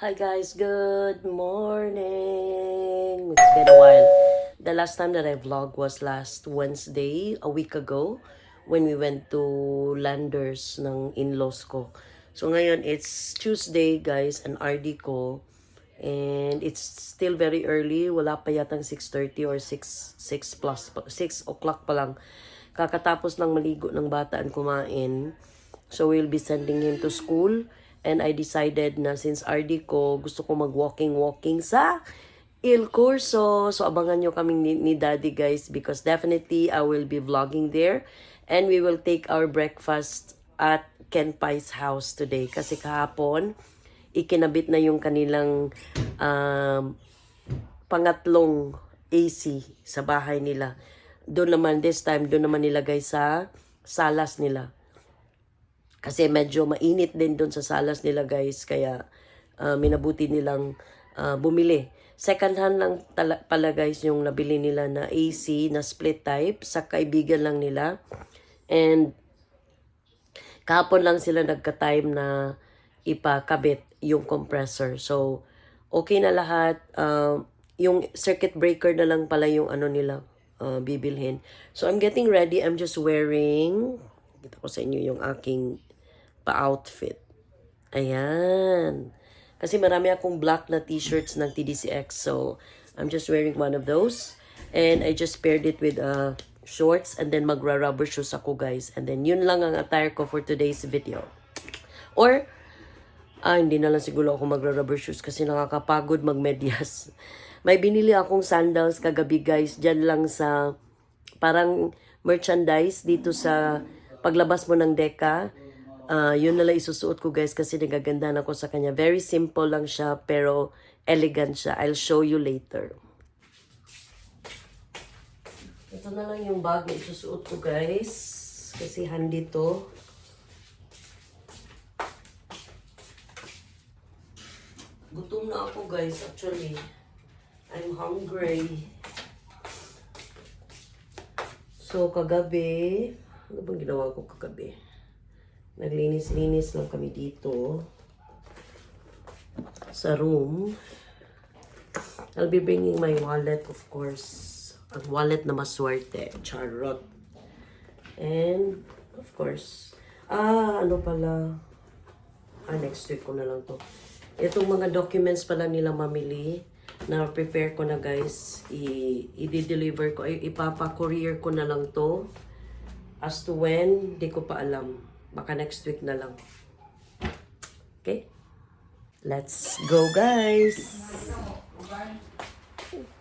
Hi guys, good morning. It's been a while. The last time that I vlogged was last Wednesday, a week ago, when we went to Landers ng in-laws ko. So ngayon, it's Tuesday guys, an RD ko. And it's still very early. Wala pa yatang 6.30 or 6, 6 plus, pa- 6 o'clock pa lang. Kakatapos lang maligo ng bata and kumain. So we'll be sending him to school. And I decided na since RD ko, gusto ko mag-walking-walking sa Il Corso. So abangan nyo kaming ni, ni Daddy guys because definitely I will be vlogging there. And we will take our breakfast at Ken Pai's house today. Kasi kahapon, ikinabit na yung kanilang um, pangatlong AC sa bahay nila. Doon naman, this time, doon naman nilagay sa salas nila. Kasi medyo mainit din doon sa salas nila guys. Kaya ah, minabuti nilang ah, bumili. Second hand lang pala guys yung nabili nila na AC na split type sa kaibigan lang nila. And kahapon lang sila nagka-time na ipakabit yung compressor. So, okay na lahat. Um, yung circuit breaker na lang pala yung ano nila uh, bibilhin. So, I'm getting ready. I'm just wearing, kita ko sa inyo yung aking pa-outfit. Ayan. Kasi marami akong black na t-shirts ng TDCX. So, I'm just wearing one of those. And I just paired it with uh, shorts and then magra-rubber shoes ako guys. And then yun lang ang attire ko for today's video. Or, ah, hindi na lang siguro ako magra-rubber shoes kasi nakakapagod magmedyas. May binili akong sandals kagabi guys, dyan lang sa parang merchandise dito sa paglabas mo ng deka. Ah, yun na lang isusuot ko guys kasi nagaganda na ako sa kanya. Very simple lang siya pero elegant siya. I'll show you later. Ito na lang yung bag na isusuot ko guys. Kasi handy to. Gutom na ako guys actually. I'm hungry. So kagabi, ano bang ginawa ko kagabi? Naglinis-linis lang kami dito sa room. I'll be bringing my wallet, of course. Ang wallet na maswerte. Charot. And, of course, ah, ano pala, ah, next week ko na lang to. Itong mga documents pala nila mamili, na prepare ko na guys, i-deliver ko, ipapa-courier ko na lang to. As to when, di ko pa alam. Baka next week na lang. Okay? Let's go guys!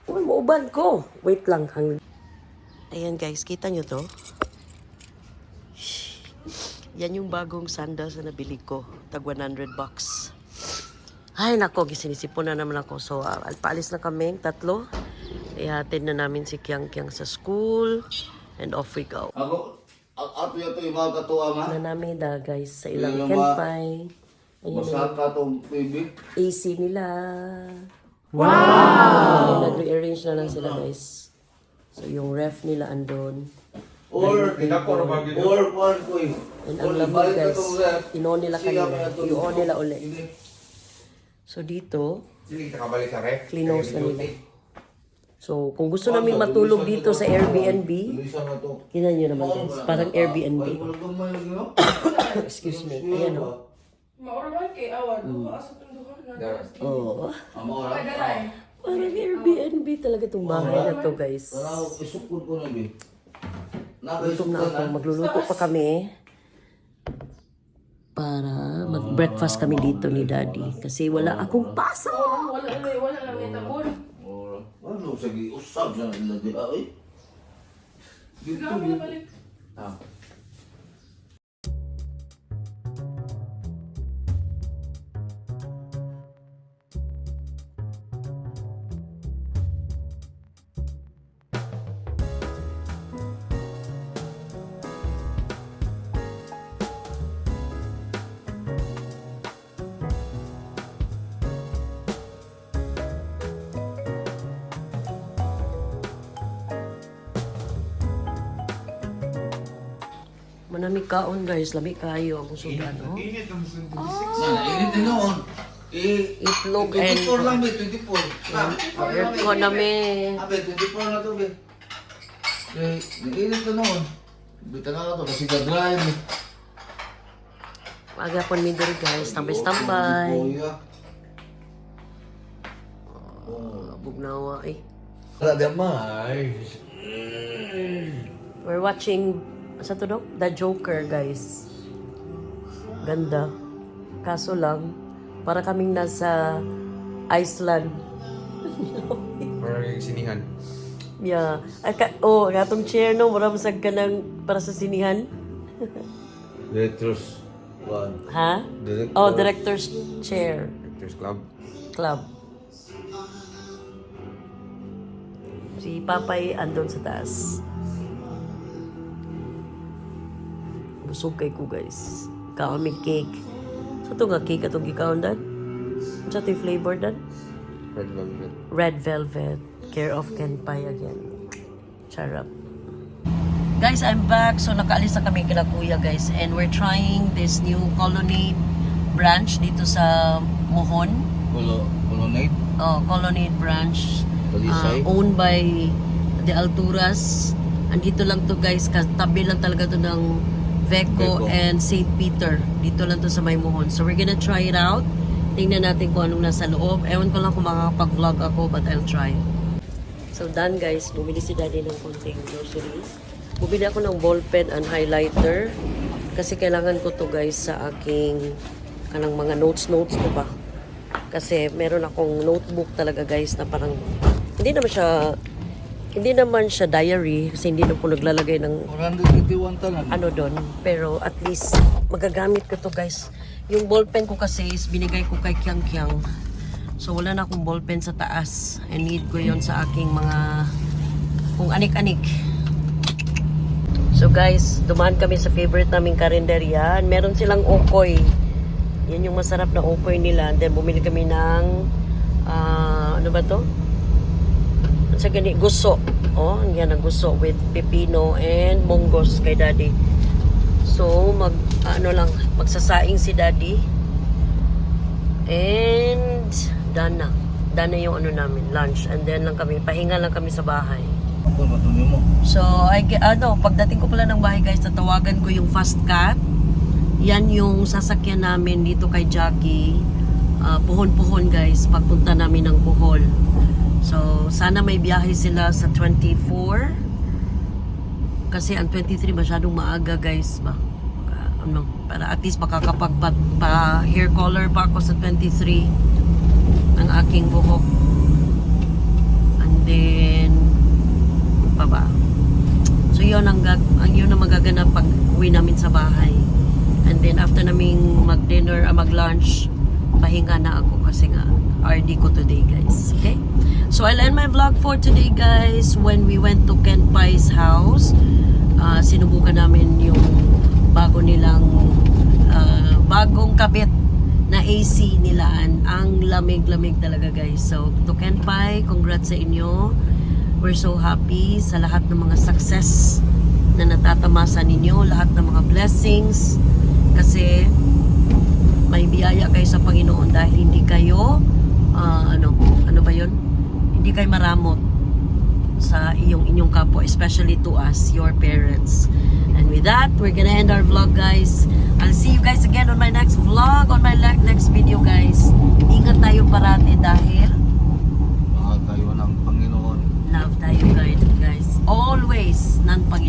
Uy, mauban ko. Wait lang. Hang... Ayan guys, kita nyo to? Yan yung bagong sandals na nabili ko. Tag 100 bucks. Ay, nako, gisinisipon na naman ako. So, uh, paalis na kami, tatlo. Ihatid na namin si Kiang Kiang sa school. And off we go. Ako, ato yato yung mga katuwa ma. Na namin da, guys, sa ilang Yung mga- kenpay. Ayan Masaka tong baby. AC nila. Wow! Nag-rearrange na lang sila, guys. So, yung ref nila andon. Or, or one ko eh. And Or, ang lamig, ibalik na guys. tong ref. Ino nila Siya kanina. may ato dito. nila uli. Hindi. So, dito, Sige, kita kabalik sa ref. cleaners na Kaya nila. So, kung gusto namin matulog dito sa Airbnb, kinan nyo naman, guys. Parang Airbnb. Excuse me. Ayan, oh. Mauraman kay awan. Mm. Asa tunduhan na. Oh. Amo ora. Tagaray. Parang Airbnb talaga itong bahay na to, guys. Gutom na ako. Magluluto pa kami. Para mag-breakfast kami dito ni Daddy. Kasi wala akong pasok. Wala na wala na may tabon. Ora. Usab siya na nila di ay. Dito Gabi dito. balik. Ah. Manami kaon guys, labi kayo ang sudan, no? Init ang 26. Na, init din noon. Eh, Itlog 24 and- lang, be, 24. Ah, Aircon namin. Ah, be, 24 na to, be. Eh, nag-init ka noon. Bita na ka to, kasi. Aga po mi diri guys, tambay-tambay. Ah, Bugnawa eh. Wala di amay. We're watching, sa to dok? The Joker, guys. Ganda. Kaso lang, para kaming nasa Iceland. Parang yung sinihan. Yeah. Ay, ka, oh, natong chair no, mura masag ka ng para sa sinihan. Retros. One. Ha? Director. Oh, director's chair. Actors Club. Club. Si Papay andon sa taas. Busog kay ko guys. Kaon may cake. Sa to nga cake atong gikaon dan? Sa to flavor dan? Red Velvet. Red Velvet. Care of Ken Pai again. Charap. Guys, I'm back. So, nakaalis na kami kila kuya, guys. And we're trying this new colony branch dito sa Mohon. Kulo, Colonnade. Oh, colony branch. Uh, owned by the Alturas. Andito lang to guys, katabi lang talaga to ng Veco, Veco. and St. Peter. Dito lang to sa May Mohon. So we're gonna try it out. Tingnan natin kung anong nasa loob. Ewan ko lang kung makakapag-vlog ako, but I'll try. So done guys, bumili si daddy ng konting groceries. Bumili ako ng ballpen and highlighter. Kasi kailangan ko to guys sa aking kanang mga notes-notes ko pa. Kasi meron akong notebook talaga guys na parang hindi naman siya hindi naman siya diary kasi hindi na po naglalagay ng 181 tanan. ano doon. Pero at least magagamit ko to guys. Yung ballpen ko kasi is binigay ko kay Kyang Kyang. So wala na akong ballpen sa taas. I need ko yon sa aking mga kung anik-anik. So guys, dumaan kami sa favorite naming karinderya. Meron silang okoy. Yan yung masarap na okoy nila. And then bumili kami ng ah, ano ba to? Sa gani? Guso. Oh, yan ang guso with pepino and monggos kay daddy. So, mag, ano lang, magsasaing si daddy. And, done na. Done na yung ano namin, lunch. And then lang kami, pahinga lang kami sa bahay. So, ge- ano, pagdating ko pala ng bahay guys, tatawagan ko yung fast cat. Yan yung sasakyan namin dito kay Jackie. Ah, puhon-puhon guys, pagpunta namin ng Bohol. So, sana may biyahe sila sa 24. Kasi ang 23 masyadong maaga guys ba. Ano, para at least makakapag pa, hair color pa ako sa 23 ng aking buhok. And then, pa ba? So yun ang, ang yun ang magaganap pag uwi namin sa bahay. And then after naming mag-dinner, ah, mag-lunch, pahinga na ako kasi nga RD ko today guys. Okay? So I'll end my vlog for today guys. When we went to Ken Pai's house, ah, sinubukan namin yung bago nilang ah, bagong kabit na AC nila. An- Ang lamig-lamig talaga guys. So to Ken Pai, congrats sa inyo. We're so happy sa lahat ng mga success na natatamasa ninyo, lahat ng mga blessings. Kasi may biyaya kayo sa Panginoon dahil hindi kayo ah, ano, ano ba 'yon? Hindi kayo maramot sa iyong inyong kapwa, especially to us, your parents. And with that, we're gonna end our vlog, guys. I'll see you guys again on my next vlog, on my next video, guys. Ingat tayo parati dahil Mahal tayo ng Panginoon. love tayo, guys. guys. Always, nang pag